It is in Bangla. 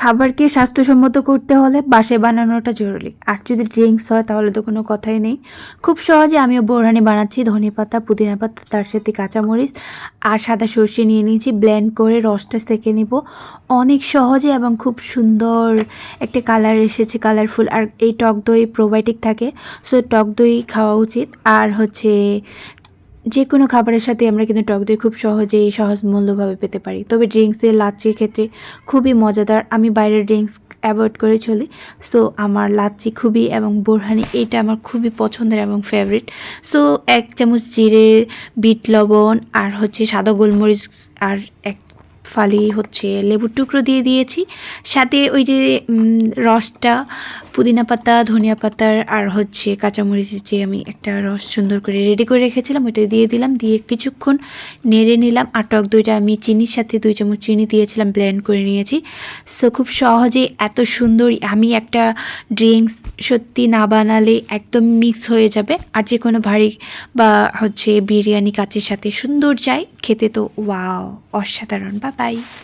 খাবারকে স্বাস্থ্যসম্মত করতে হলে বাসায় বানানোটা জরুরি। আর যদি ড্রিঙ্কস হয়, তাহলে তো কোনো কথাই নেই। খুব সহজে আমিও বোরহানি বানাচ্ছি, ধনে পাতা, পুদিনা পাতা, তার সাথে কাঁচামরিচ আর সাদা সর্ষে নিয়ে নিয়েছি ব্লেন্ড করে রসটা সেঁকে নিব। অনেক সহজে এবং খুব সুন্দর একটা কালার এসেছে কালারফুল আর এই টক দই প্রোবায়োটিক থাকে সো টক দই খাওয়া উচিত। আর হচ্ছে যে কোনো খাবারের সাথে আমরা কিন্তু টক দই খুব সহজেই সহজ মূল্যভাবে পেতে পারি। তবে ড্রিঙ্কসের লাচির ক্ষেত্রে খুবই মজাদার। আমি বাইরের ড্রিঙ্কস অ্যাভয়েড করে চলি। সো আমার লাচ্ছি খুবই এবং বোরহানি এটা আমার খুবই পছন্দের এবং ফেভারিট সো এক চামচ জিরে, বিট লবণ আর হচ্ছে সাদা গোলমরিচ আর এক ফালি হচ্ছে লেবুর টুকরো দিয়ে দিয়েছি। সাথে ওই যে রসটা, পুদিনা পাতা, ধনিয়া পাতার আর হচ্ছে কাঁচামরিচের যে আমি একটা রস সুন্দর করে রেডি করে রেখেছিলাম, ওইটা দিয়ে দিলাম। দিয়ে কিছুক্ষণ নেড়ে নিলাম। আর টক দইটা আমি চিনির সাথে দুই চামচ চিনি দিয়েছিলাম ব্লেন্ড করে নিয়েছি। সো খুব সহজে এত সুন্দর আমি একটা ড্রিঙ্কস সত্যি না বানালে একদম মিক্স হয়ে যাবে। আর যে কোনো ভারী বা হচ্ছে বিরিয়ানি কাচের সাথে সুন্দর যায়, খেতে তো ওয়াও অসাধারণ। বা 拜。